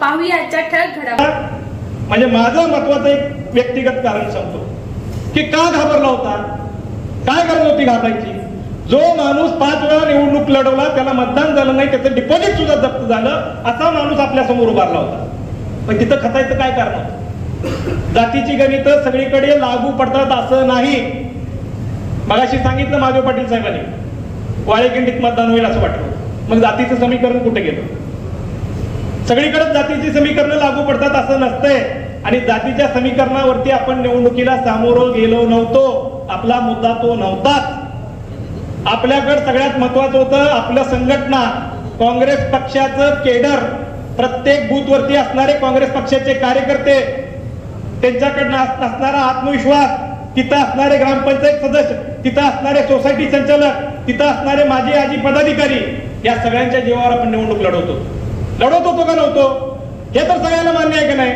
पाहूया आजच्या ठळक घडामोडी. म्हणजे माझं महत्वाचं एक व्यक्तिगत कारण सांगतो की का घाबरला होता? काय गरज होती घाबरायची? जो माणूस पाच वेळा निवडणूक लढवला त्याला मतदान झालं नाही त्याचं डिपॉझिट सुद्धा जप्त झालं असा माणूस आपल्यासमोर उभारला होता. पण तिथं खतायचं काय कारण होतं? जातीची गणित सगळीकडे लागू पडतात असं नाही. मगाशी सांगितलं माधव पाटील साहेबांनी. वाळेकिंडीत मतदान होईल असं वाटलं. मग जातीचं समीकरण कुठे गेलं? सगळीकडे जातीची समीकरणं लागू पडतात असं नसतंय. आणि जातीच्या समीकरणावरती आपण निवडणुकीला सामोरं गेलो नव्हतो. आपला मुद्दा तो नव्हताच. आपल्याकडे सगळ्यात महत्वाचं होतं आपलं संघटना. काँग्रेस पक्षाचं केडर. प्रत्येक बूथवरती असणारे काँग्रेस पक्षाचे कार्यकर्ते. त्यांच्याकडनं असणारा आत्मविश्वास. तिथं असणारे ग्रामपंचायत सदस्य. तिथं असणारे सोसायटी संचालक. तिथं असणारे माजी आजी पदाधिकारी. या सगळ्यांच्या जीवावर आपण निवडणूक लढवतो. लढवत होतो का नव्हतो हे तर सगळ्यांना मान्य आहे का नाही?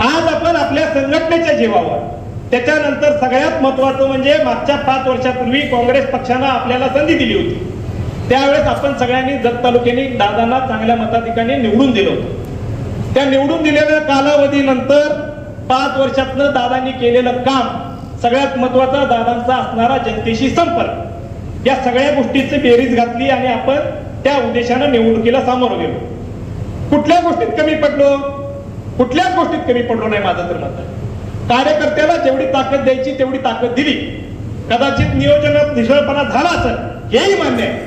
आज आपण आपल्या संघटनेच्या जीवावर त्याच्यानंतर सगळ्यात महत्वाचं म्हणजे मागच्या पाच वर्षापूर्वी काँग्रेस पक्षानं आपल्याला संधी दिली होती. त्यावेळेस आपण सगळ्यांनी जत तालुक्याने दादांना चांगल्या मताधिकाने निवडून दिलं होतं. त्या निवडून दिलेल्या कालावधीनंतर पाच वर्षातनं दादांनी केलेलं काम सगळ्यात महत्त्वाचा दादांचा असणारा जनतेशी संपर्क. या सगळ्या गोष्टीची बेरीज घातली आणि आपण त्या उद्देशानं निवडणुकीला सामोरं गेलो. कुठल्या गोष्टीत कमी पडलो. कुठल्याच गोष्टीत कमी पडलो नाही माझं तर मत. कार्यकर्त्याला जेवढी ताकद द्यायची तेवढी ताकद दिली. कदाचित नियोजनात निष्फळपणा झाला असेल हेही मान्य आहे.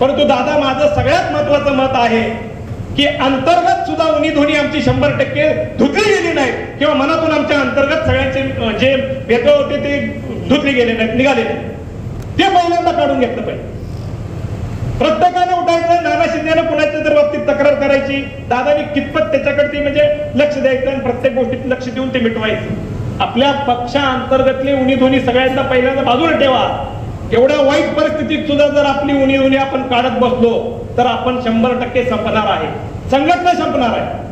परंतु दादा माझं सगळ्यात महत्वाचं मत आहे की अंतर्गत सुद्धा उनी धोनी आमची शंभर टक्के धुतली गेली नाही किंवा मनातून आमच्या अंतर्गत सगळ्यांचे जे भेदभाव होते ते धुतले गेले नाहीत निघाले नाही ते पहिल्यांदा काढून घेतलं पाहिजे. प्रत्येकानं उठायचं नाना शिंदेनं कुणाच्या जर बाबतीत तक्रार करायची दादानी कितपत त्याच्याकडे ती म्हणजे लक्ष द्यायचं आणि प्रत्येक गोष्टीत लक्ष देऊन ते मिटवायचं. आपल्या पक्षा अंतर्गतली उणी धुनी सगळ्यांना पहिल्यांदा बाजूला ठेवा. एवढ्या वाईट परिस्थितीत सुद्धा जर आपली उन्ही ध्वनी आपण काढत बसलो तर आपण शंभर टक्के संपणार आहे. संघटना संपणार आहे.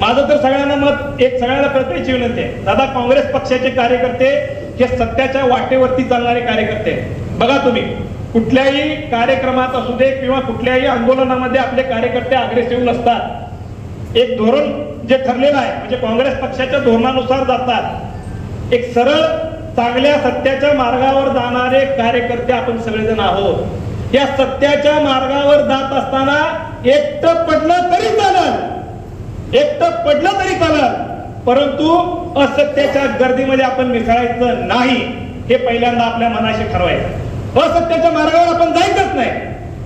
माझं तर सगळ्यांना मत एक सगळ्यांना कळतायची विनंती आहे. दादा काँग्रेस पक्षाचे कार्यकर्ते हे सत्याच्या वाटेवरती चालणारे कार्यकर्ते. बघा तुम्ही. कुठल्याही कार्यक्रमात असू दे किंवा कुठल्याही आंदोलनामध्ये आपले कार्यकर्ते अग्रेसिव्ह नसतात. एक धोरण जे ठरलेलं आहे म्हणजे काँग्रेस पक्षाच्या धोरणानुसार जातात. एक सरळ चांगल्या सत्याच्या मार्गावर जाणारे कार्यकर्ते आपण सगळेजण आहोत. या सत्याच्या मार्गावर जात असताना एकटं पडलं तरी चालत एकटं पडलं तरी चालत परंतु असत्याच्या गर्दीमध्ये आपण मिसळायचं नाही हे पहिल्यांदा आपल्या मनाशी ठरवायचं. असत्याच्या मार्गावर आपण जायचंच नाही.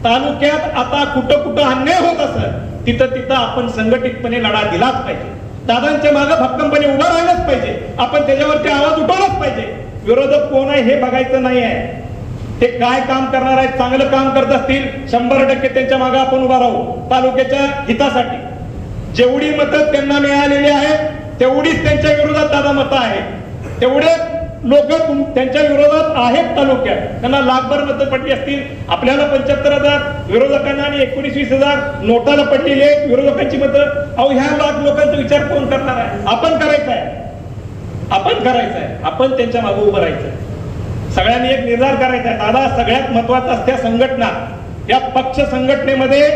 तालुक्यात आता कुठं कुठं अन्याय होत असत तिथं तिथं आपण संघटितपणे लढा दिलाच पाहिजे. दादांच्या मागे भक्कमपणे उभं राहिलंच पाहिजे. आपण त्याच्यावरती आवाज उठवलाच पाहिजे. विरोधक कोण आहे हे बघायचं नाही आहे ते काय काम करणार आहेत चांगलं काम करत असतील शंभर टक्के त्यांच्या मागे आपण उभा राहू. तालुक्याच्या हितासाठी. जेवढी मतं त्यांना मिळालेली आहेत तेवढीच त्यांच्या विरोधात दादा मतं आहेत. तेवढे लोक त्यांच्या विरोधात आहेत तालुक्यात त्यांना लाखभर मतं पडली असतील. आपल्याला पंच्याहत्तर हजार विरोधकांना आणि एकोणीस वीस हजार नोटाला पडलेली आहेत विरोधकांची मतं. अहो ह्या लाख लोकांचा विचार कोण करणार आहे? आपण करायचा आहे. आपण करायचं आहे. आपण त्यांच्या मागे उभं राहायचं आहे. सगळ्यांनी एक निर्धार करायचा आहे. दादा सगळ्यात महत्त्वाचा असत्या संघटना. या पक्ष संघटनेमध्ये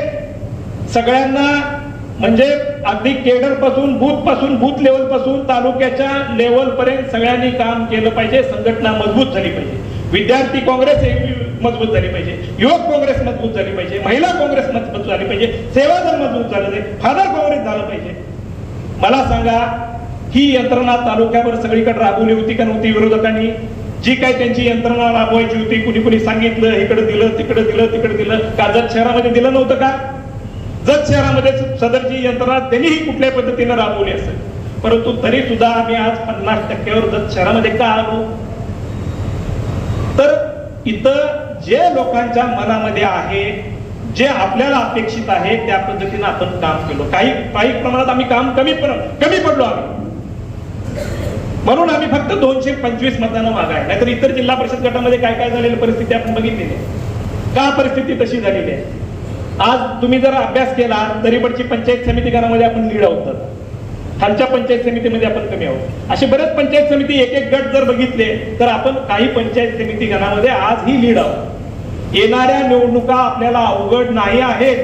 सगळ्यांना म्हणजे अगदी केडरपासून बूथपासून बूथ लेवलपासून तालुक्याच्या लेवल पर्यंत सगळ्यांनी काम केलं पाहिजे संघटना मजबूत झाली पाहिजे. विद्यार्थी काँग्रेस मजबूत झाली पाहिजे. युवक काँग्रेस मजबूत झाली पाहिजे. महिला काँग्रेस मजबूत झाली पाहिजे. सेवा दल मजबूत झालं पाहिजे फादर काँग्रेस झालं पाहिजे. मला सांगा ही यंत्रणा तालुक्यावर सगळीकडे राबवली होती का नव्हती विरोधकांनी? जी काही त्यांची यंत्रणा राबवायची होती कुणी कुणी सांगितलं इकडे दिलं तिकडे दिलं तिकडे दिलं. काजत शहरामध्ये दिलं नव्हतं का? जत शहरामध्ये सदरची यंत्रणा त्यांनीही कुठल्या पद्धतीने राबवली असेल? परंतु तरी सुद्धा आम्ही आज पन्नास टक्क्यावर जत शहरामध्ये का आलो? तर इथं जे लोकांच्या मनामध्ये आहे जे आपल्याला अपेक्षित आहे त्या पद्धतीनं आपण काम केलो. काही काही प्रमाणात आम्ही काम कमी कमी पडलो आम्ही. म्हणून आम्ही फक्त दोनशे पंचवीस मतांना माग आहे. नाहीतर इतर जिल्हा परिषद गटामध्ये काय काय झालेली परिस्थिती आपण बघितलेली का परिस्थिती तशी झालेली आहे? आज तुम्ही जर अभ्यास केला तरीपडची पंचायत समिती गणामध्ये आपण लीड आहोत खालच्या पंचायत समितीमध्ये आपण कमी आहोत. असे बरेच पंचायत समिती एक एक गट जर बघितले तर आपण काही पंचायत समिती गणामध्ये आज ही लीड आहोत. येणाऱ्या निवडणुका आपल्याला अवघड नाही आहेत.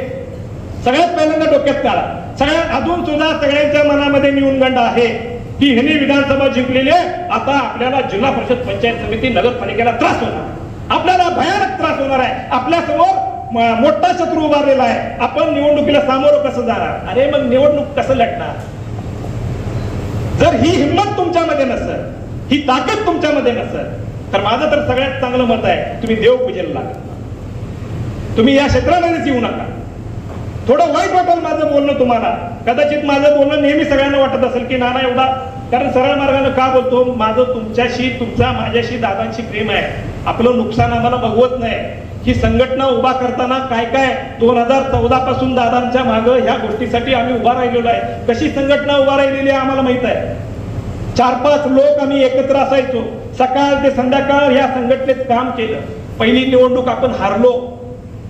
सगळ्यात पहिल्यांदा डोक्यात काढा. सगळ्यात अजून सुद्धा सगळ्यांच्या मनामध्ये निवणगंड आहे. की ह्यांनी विधानसभा जिंकलेली आहे आता आपल्याला जिल्हा परिषद पंचायत समिती नगरपालिकेला त्रास होणार. आपल्याला भयानक त्रास होणार आहे. आपल्यासमोर मोठा शत्रू उभारलेला आहे. आपण निवडणुकीला सामोरं कसं जाणार? अरे मग निवडणूक कसं लढणार? जर ही हिंमत तुमच्यामध्ये नसत ही ताकद तुमच्यामध्ये नसत तर माझं तर सगळ्यात चांगलं मत आहे तुम्ही देवपूजेला लागत तुम्ही या क्षेत्रामध्येच येऊ नका. थोडं वाईट वाटेल माझं बोलणं तुम्हाला. कदाचित माझं बोलणं नेहमी सगळ्यांना वाटत असेल की नाना एवढा कारण सरळ मार्गाने का बोलतो? माझं तुमच्याशी तुमचा माझ्याशी दादांशी प्रेम आहे. आपलं नुकसान आम्हाला बघवत नाही. ही संघटना उभा करताना काय काय दोन हजार चौदा पासून दादांच्या मागं ह्या गोष्टीसाठी आम्ही उभा राहिलेलो आहे. कशी संघटना उभा राहिलेली आहे आम्हाला माहीत आहे. चार पाच लोक आम्ही एकत्र असायचो. सकाळ ते संध्याकाळ या संघटनेत काम केलं. पहिली निवडणूक आपण हारलो.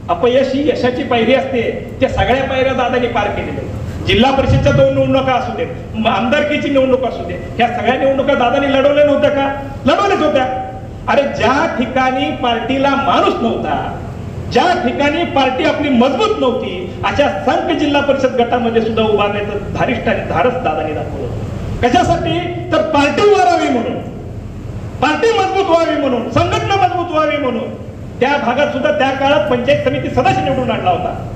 अपयश ही यशाची पायरी असते. त्या सगळ्या पायऱ्या दादानी पार केलेल्या जिल्हा परिषदच्या दोन निवडणुका असू देत आमदारकीची निवडणूक असू दे ह्या सगळ्या निवडणुका दादानी लढवल्या नव्हत्या का? लढवल्याच होत्या. अरे ज्या ठिकाणी पार्टीला माणूस नव्हता ज्या ठिकाणी पार्टी आपली मजबूत नव्हती अशा संघ जिल्हा परिषद गटामध्ये सुद्धा उभारण्याचं धारिष्ट आणि धाडस दादानी दाखवलं कशासाठी? तर पार्टी उभारावी म्हणून. पार्टी मजबूत व्हावी म्हणून संघटना मजबूत व्हावी म्हणून. त्या भागात सुद्धा त्या काळात पंचायत समिती सदस्य निवडून आणला होता.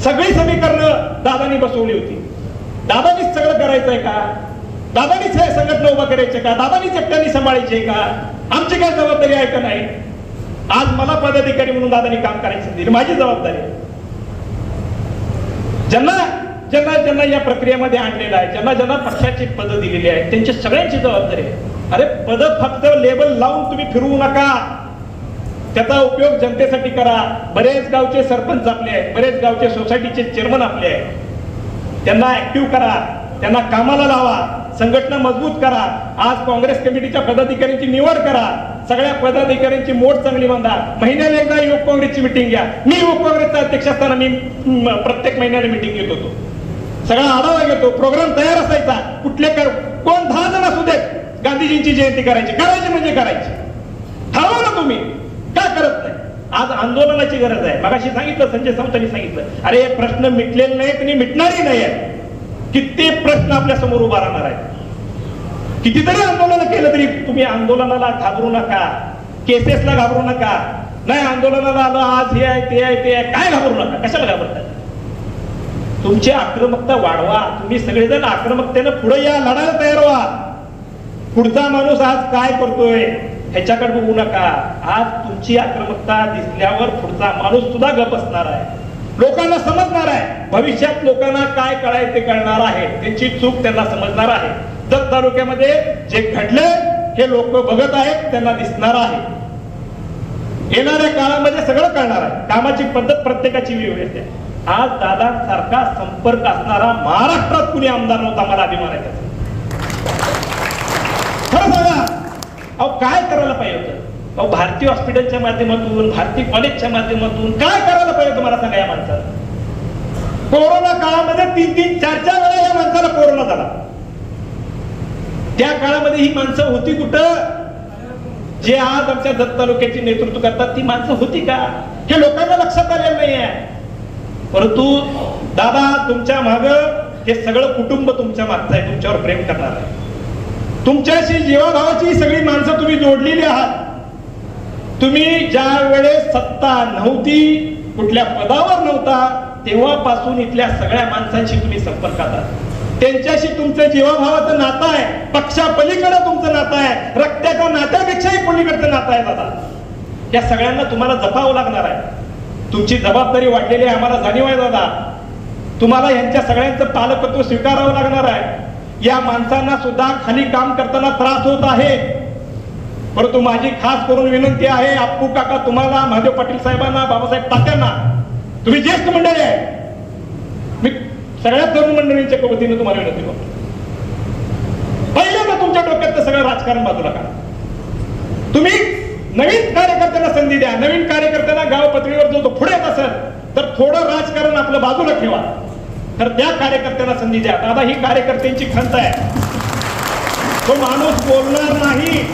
सगळी समीकरणं दादानी बसवली होती. दादानीच सगळं करायचंय का? दादानीच हे संघटना उभा करायचे का? दादानीच एकट्याने सांभाळायचे का? आमची काय जबाबदारी आहे का नाही? आज मला पदाधिकारी म्हणून दादानी काम करायची दिली. माझी जबाबदारी ज्यांना ज्यांना ज्यांना या प्रक्रियेमध्ये आणलेलं आहे ज्यांना ज्यांना पक्षाची पदं दिलेली आहेत त्यांची सगळ्यांची जबाबदारी आहे. अरे पद फक्त लेबल लावून तुम्ही फिरवू नका. त्याचा उपयोग जनतेसाठी करा. बरेच गावचे सरपंच आपले आहेत बरेच गावचे सोसायटीचे चेअरमन आपले आहेत. त्यांना ऍक्टिव्ह करा. त्यांना कामाला लावा. संघटना मजबूत करा. आज काँग्रेस कमिटीच्या पदाधिकाऱ्यांची निवड करा. सगळ्या पदाधिकाऱ्यांची मोठ चांगली बांधा. महिन्याला एकदा युवक काँग्रेसची मिटिंग घ्या. मी युवक काँग्रेसचा अध्यक्ष असताना मी प्रत्येक महिन्याला मिटिंग घेत होतो. सगळा आढावा घेतो. प्रोग्राम तयार असायचा. कुठले कर कोण दहा जण असू देत गांधीजींची जयंती करायची. करायची म्हणजे करायची. ठरवा ना तुम्ही. का करत नाही? आज आंदोलनाची गरज आहे. मगाशी सांगितलं संजय सावंतांनी सांगितलं. अरे प्रश्न मिटलेले नाहीत आणि मिटणारही नाही आहे. किती प्रश्न आपल्यासमोर उभा राहणार आहेत? कितीतरी आंदोलन केलं तरी तुम्ही आंदोलनाला घाबरू नका. केसेसला घाबरू नका. नाही आंदोलनाला आलं आज हे आहे ते आहे ते आहे. काय घाबरू नका? कशाला घाबरताय तुमची आक्रमकता वाढवा. तुम्ही सगळेजण आक्रमकतेनं पुढे या लढायला तयार व्हा. पुढचा माणूस आज काय करतोय ह्याच्याकडे बघू नका. आज तुमची आक्रमकता दिसल्यावर पुढचा माणूस सुद्धा गप असणार आहे. लोकांना समजणार आहे. भविष्यात लोकांना काय कळाय ते कळणार आहे. त्यांची चूक त्यांना समजणार आहे. जत तालुक्यामध्ये जे घडले हे लोक बघत आहेत त्यांना दिसणार आहे. येणाऱ्या काळामध्ये सगळं कळणार आहे. कामाची पद्धत प्रत्येकाची वेगळी असते आज दादांसारखा संपर्क असणारा महाराष्ट्रात कुणी आमदार नव्हता मला अभिमान आहे त्याचा. खरं सांगा. अहो काय करायला पाहिजे होतं? अहो भारतीय हॉस्पिटलच्या माध्यमातून भारतीय कॉलेजच्या माध्यमातून काय करायला पाहिजे तुम्हाला सांगा या माणसाला? कोरोना काळामध्ये तीन तीन चार चार वेळा या माणसाला कोरोना झाला. त्या काळामध्ये ही माणसं होती कुठं? जे आज आमच्या दत्त तालुक्याचे नेतृत्व करतात ती माणसं होती का? हे लोकांना लक्षात आलेलं नाही आहे. परंतु दादा तुमच्या माग हे सगळं कुटुंब तुमच्या मागचं आहे तुमच्यावर प्रेम करणार आहे. तुमच्याशी जीवाभावाची सगळी माणसं तुम्ही जोडलेली आहात. तुम्ही ज्या वेळेस सत्ता नव्हती कुठल्या पदावर नव्हता तेव्हापासून इथल्या सगळ्या माणसांशी तुम्ही संपर्कात आहात. त्यांच्याशी तुमचं जीवाभावाचं नातं आहे पक्षा पलीकडे तुमचं नातं आहे रक्ताच्या नात्यापेक्षाही पलीकडचं नातं आहे दादा. या सगळ्यांना तुम्हाला जपावं लागणार आहे. तुमची जबाबदारी वाढलेली आहे आम्हाला जाणीव आहे दादा. तुम्हाला यांच्या सगळ्यांचं पालकत्व स्वीकारावं लागणार आहे. या माणसांना सुद्धा खाली काम करताना त्रास होत आहे. परंतु माझी खास करून विनंती आहे आपू काका तुम्हाला महादेव पाटील साहेबांना बाबासाहेब तात्यांना तुम्ही ज्येष्ठ मंडळी आहे. मी सगळ्या तरुण मंडळींच्या वतीने तुम्हाला विनंती करतो. पहिल्यांदा तुमच्या डोक्यात सगळं राजकारण बाजूला काढा. तुम्ही नवीन कार्यकर्त्यांना संधी द्या. नवीन कार्यकर्त्यांना गाव पातळीवर जो तो पुढे येत असेल तर थोडं राजकारण आपलं बाजूला ठेवा. तर त्या कार्यकर्त्यांना संधी द्या. दादा ही कार्यकर्त्यांची खंत आहे. तो माणूस बोलणार नाही.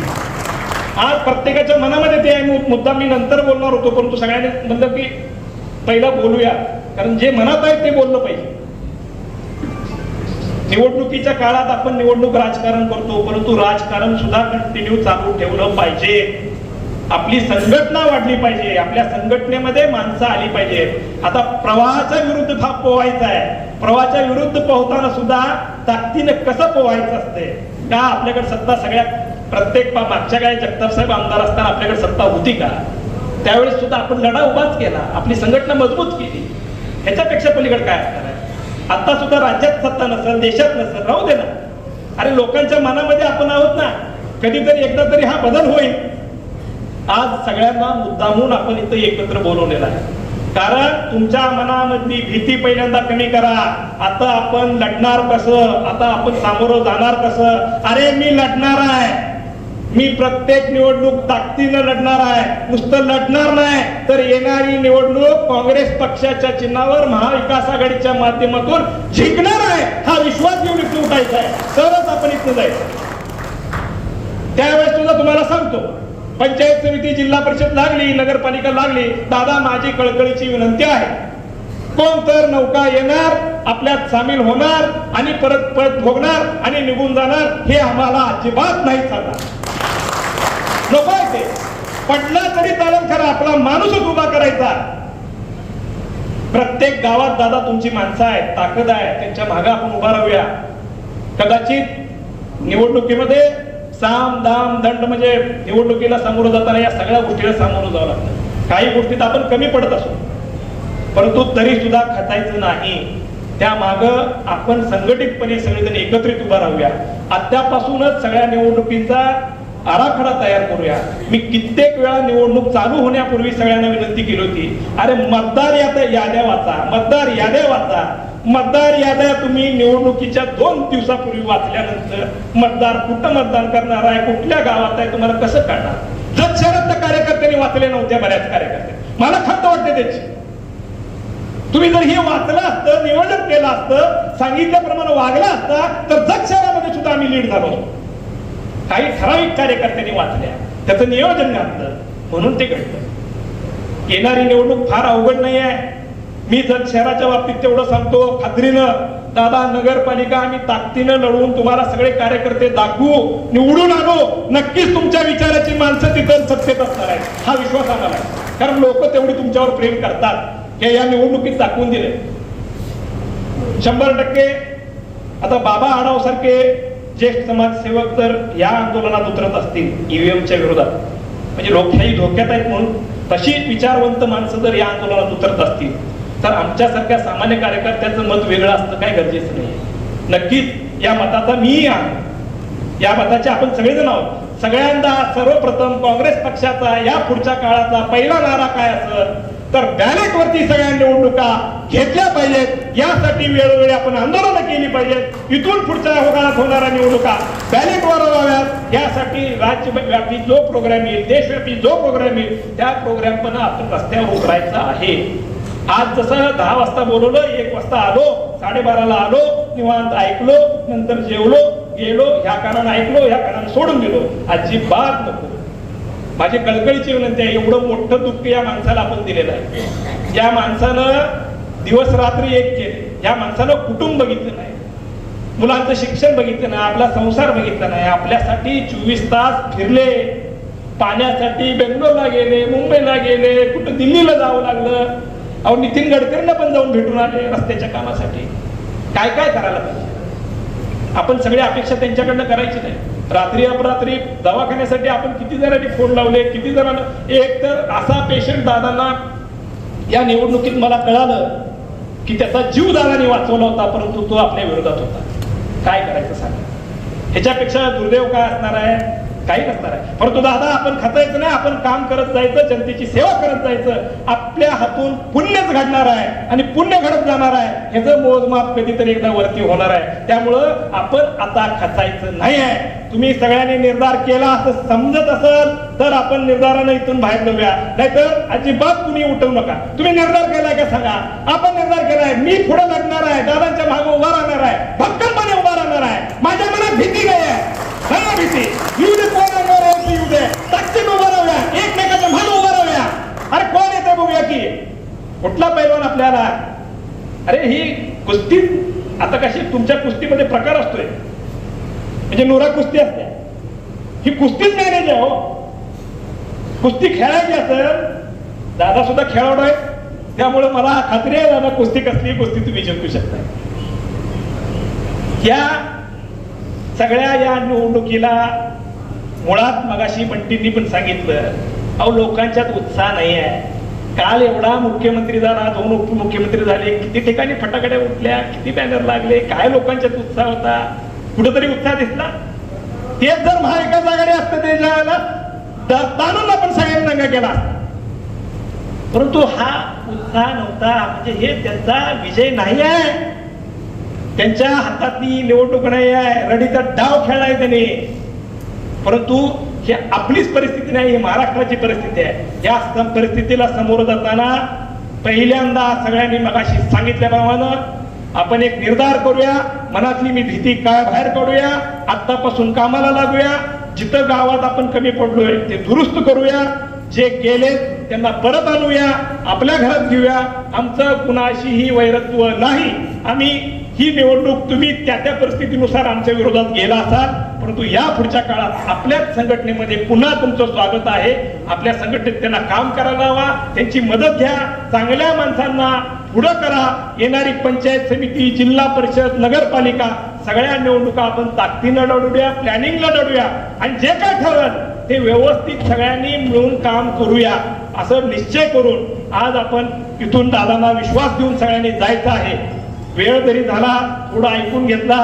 आज प्रत्येकाच्या मनामध्ये ते आहे. मुद्दा मी नंतर बोलणार होतो परंतु सगळ्यांनी म्हणलं की पहिला बोलूया. कारण जे मनात आहे ते बोललं पाहिजे. निवडणुकीच्या काळात आपण निवडणूक राजकारण करतो परंतु राजकारण सुद्धा कंटिन्यू चालू ठेवलं पाहिजे. आपली संघटना वाढली पाहिजे. आपल्या संघटनेमध्ये माणसं आली पाहिजे. आता प्रवाहाच्या विरुद्ध भाग पोवायचा आहे. प्रवाहाच्या विरुद्ध पोहताना सुद्धा ताकदीनं कसं पोवायचं असते का आपल्याकडे सत्ता सगळ्यात प्रत्येक मागच्या काही जगताप साहेब आमदार असताना आपल्याकडे सत्ता होती का? त्यावेळेस सुद्धा आपण लढा उभाच केला. आपली संघटना मजबूत केली. ह्याच्यापेक्षा पलीकडे काय असणार आहे? आता सुद्धा राज्यात सत्ता नसेल देशात नसेल राहू दे ना. अरे लोकांच्या मनामध्ये आपण आहोत ना. कधीतरी एकदा तरी हा बदल होईल. आज सगळ्यांना मुद्दामून आपण इथं एकत्र बोलवलेला आहे. कारण तुमच्या मनामधली भीती पहिल्यांदा कमी करा. आता आपण लढणार कसं? आता आपण सामोरं जाणार कसं? अरे मी लढणार आहे. मी प्रत्येक निवडणूक ताकदीनं लढणार आहे. नुसतं लढणार नाही तर येणारी निवडणूक काँग्रेस पक्षाच्या चिन्हावर महाविकास आघाडीच्या माध्यमातून जिंकणार आहे हा विश्वास घेऊन इथून उठायचा आहे. तरच आपण इथं जायचं. त्यावेळेस सुद्धा तुम्हाला सांगतो पंचायत समिती जिल्हा परिषद लागली नगरपालिका लागली दादा माझी कळकळीची विनंती आहे. कोण तर नौका येणार आपल्यात सामील होणार आणि परत परत भोगणार आणि निघून जाणार हे आम्हाला अजिबात नाही चालणार. नको आहे ते पडला तरी चालेल खरं आपला माणूसच उभा करायचा. प्रत्येक गावात दादा तुमची माणसं आहेत ताकद आहे त्यांच्या मागे आपण उभा राहूया. कदाचित निवडणुकीमध्ये साम दाम दंड म्हणजे निवडणुकीला सामोरं जाताना या सगळ्या गोष्टीला सामोरं जावं लागतं. काही गोष्टीत आपण कमी पडत असो. परंतु तरी सुद्धा खचायचं नाही. त्या माग आपण संघटितपणे सगळेजण एकत्रित उभा राहूया. आत्यापासूनच सगळ्या निवडणुकीचा आराखडा तयार करूया. मी कित्येक वेळा निवडणूक चालू होण्यापूर्वी सगळ्यांना विनंती केली होती. अरे मतदार याद्या याद्या वाचा मतदार याद्या वाचा. मतदार याद्या तुम्ही निवडणुकीच्या दोन दिवसापूर्वी वाचल्यानंतर मतदार कुठं मतदान करणार आहे कुठल्या गावात आहे तुम्हाला कसं कळणार? जग शरद कार्यकर्त्यांनी वाचले नव्हते बऱ्याच कार्यकर्ते. मला खंत वाटते त्याची. तुम्ही जर हे वाचलं असतं निवडणूक केलं असतं सांगितल्याप्रमाणे वागलं असता तर जग शहरामध्ये सुद्धा आम्ही लीड झालो असतो. काही ठराविक कार्यकर्त्यांनी वाचल्या. त्याचं नियोजन घातलं म्हणून ते घडलं. येणारी निवडणूक फार अवघड नाही आहे मी जर शहराच्या बाबतीत तेवढं सांगतो खात्रीनं दादा नगरपालिका आम्ही ताकदीनं लढवून तुम्हाला सगळे कार्यकर्ते दाखवू निवडून आणू. नक्कीच तुमच्या विचाराची माणसं तिथं सत्तेत असणार आहे हा विश्वास आम्हाला आहे. कारण लोक तेवढी तुमच्यावर प्रेम करतात. हे या निवडणुकीत दाखवून दिले शंभर टक्के आता बाबा आढाव सारखे ज्येष्ठ समाजसेवक जर या आंदोलनात उतरत असतील ईव्हीएमच्या विरोधात. म्हणजे लोकशाही धोक्यात आहेत म्हणून तशी विचारवंत माणसं जर या आंदोलनात उतरत असतील तर आमच्यासारख्या सामान्य कार्यकर्त्याचं मत वेगळं असतं काय गरजेचं नाही नक्कीच या मताचा मीही आहे. या मताचे आपण सगळेजण आहोत. सगळ्यांदा सर्वप्रथम काँग्रेस पक्षाचा या पुढच्या काळाचा पहिला नारा काय असं? तर बॅलेट वरती सगळ्या निवडणुका घेतल्या पाहिजेत. यासाठी वेळोवेळी आपण आंदोलनं केली पाहिजेत. इथून पुढच्या काळात होणाऱ्या निवडणुका बॅलेटवर व्हाव्यात यासाठी राज्यव्यापी जो प्रोग्राम येईल देशव्यापी जो प्रोग्राम येईल त्या प्रोग्राम पण आपण रस्त्यावर उतरायचा आहे. आज जसं दहा वाजता बोलवलं एक वाजता आलो साडेबाराला आलो निवांत ऐकलो नंतर जेवलो गेलो ह्या कानानं ऐकलो ह्या कानानं सोडून दिलो. अजिबात नको. माझी कळकळीची विनंती आहे एवढं मोठं दुःख या माणसाला आपण दिलेलं आहे. या माणसानं दिवस रात्री एक केले या माणसानं कुटुंब बघितलं नाही. मुलांचं शिक्षण बघितलं नाही आपला संसार बघितला नाही. आपल्यासाठी चोवीस तास फिरले पाण्यासाठी बेंगलोरला गेले मुंबईला गेले कुठं दिल्लीला जावं लागलं. अहो नितीन गडकरींना पण जाऊन भेटून आले रस्त्याच्या कामासाठी. काय काय करायला पाहिजे? आपण सगळी अपेक्षा त्यांच्याकडनं करायची नाही. रात्री अपरात्री दवाखान्यासाठी आपण किती जणांनी फोन लावले किती जणांना? एक तर असा पेशंट दादांना या निवडणुकीत मला कळालं की त्याचा जीव दादाने वाचवला होता परंतु तो आपल्या विरोधात होता. काय करायचं सांगा? ह्याच्यापेक्षा दुर्दैव काय असणार आहे? काही नसणार आहे. परंतु दादा आपण खचायचं नाही आपण काम करत जायचं जनतेची सेवा करत जायचं. आपल्या हातून पुण्यच घडणार आहे आणि पुण्य घडत जाणार आहे. ह्याचं मोजमाप कधीतरी एकदा वरती होणार आहे. त्यामुळं आपण आता खचायचं नाही आहे. तुम्ही सगळ्यांनी निर्धार केला असं समजत असल तर आपण निर्धारानं इथून बाहेर जाऊया नाहीतर अजिबात तुम्ही उठवू नका. तुम्ही निर्धार केलाय का सांगा. आपण निर्धार केलाय. मी पुढे लढणार आहे. दादांच्या भाग उभा राहणार आहे. भक्कमपणे उभा राहणार आहे. माझ्या मनात भीती काय आहे? भीती. येऊ कोण आहे येऊ दे ताकदीन उभा राहूया. एकमेकाच्या भाग उभा राहूया. अरे कोण येते बघूया की? कुठला पैलवान आपल्याला? अरे ही कुस्ती आता कशी तुमच्या कुस्तीमध्ये प्रकार असतो. म्हणजे नोरा कुस्ती असते. ही कुस्तीच मॅनेज आहे हो. कुस्ती खेळायची असेल दादा सुद्धा खेळाडू आहे त्यामुळे मला खात्री आहे दादा कुस्ती कसली कुस्ती तुम्ही जिंकू शकता. या सगळ्या या निवडणुकीला मुळात मगाशी बंटींनी पण सांगितलं अहो लोकांच्यात उत्साह नाही आहे. काल एवढा मुख्यमंत्री झाला दोन उपमुख्यमंत्री झाले. किती ठिकाणी फटाकड्या उठल्या किती बॅनर लागले काय लोकांच्यात उत्साह होता? कुठेतरी उत्साह दिसला. तेच जर महाविकास आघाडी असतं ते ज्यावेळेला ताणून आपण सगळ्यांनी दंगा केला. परंतु हा उत्साह नव्हता. म्हणजे हे त्यांचा विजय नाही आहे. त्यांच्या हातातली निवडणूक नाही आहे. रडीचा डाव खेळलाय त्याने. परंतु हे आपलीच परिस्थिती नाही ही महाराष्ट्राची परिस्थिती आहे. या परिस्थितीला समोर जाताना पहिल्यांदा सगळ्यांनी मगाशी सांगितल्याप्रमाणे आपण एक निर्धार करूया मनातली मी भीती काय बाहेर काढूया आतापासून कामाला लागूया जिथं गावात आपण कमी पडलोय ते दुरुस्त करूया जे गेले त्यांना परत आणूया आपल्या घरात घेऊया आमचं कुणाशीही वैरत्व नाही. आम्ही ही निवडणूक तुम्ही त्या त्या परिस्थितीनुसार आमच्या विरोधात गेला असाल परंतु या पुढच्या काळात आपल्याच संघटनेमध्ये पुन्हा तुमचं स्वागत आहे. आपल्या संघटनेत त्यांना काम करायला हवा त्यांची मदत घ्या. चांगल्या माणसांना पुढं करा. येणारी पंचायत समिती जिल्हा परिषद नगरपालिका सगळ्या निवडणुका आपण ताकदीनं लढवूया प्लॅनिंगला लढूया. आणि जे काय ठरल ते व्यवस्थित सगळ्यांनी मिळून काम करूया असं निश्चय करून आज आपण इथून दादांना विश्वास देऊन सगळ्यांनी जायचं आहे. वेळ जरी झाला थोडा ऐकून घेतला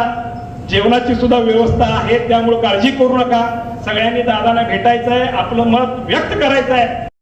जेवणाची सुद्धा व्यवस्था आहे त्यामुळे काळजी करू नका. सगळ्यांनी दादाला भेटायचं आहे आपलं मत व्यक्त करायचं आहे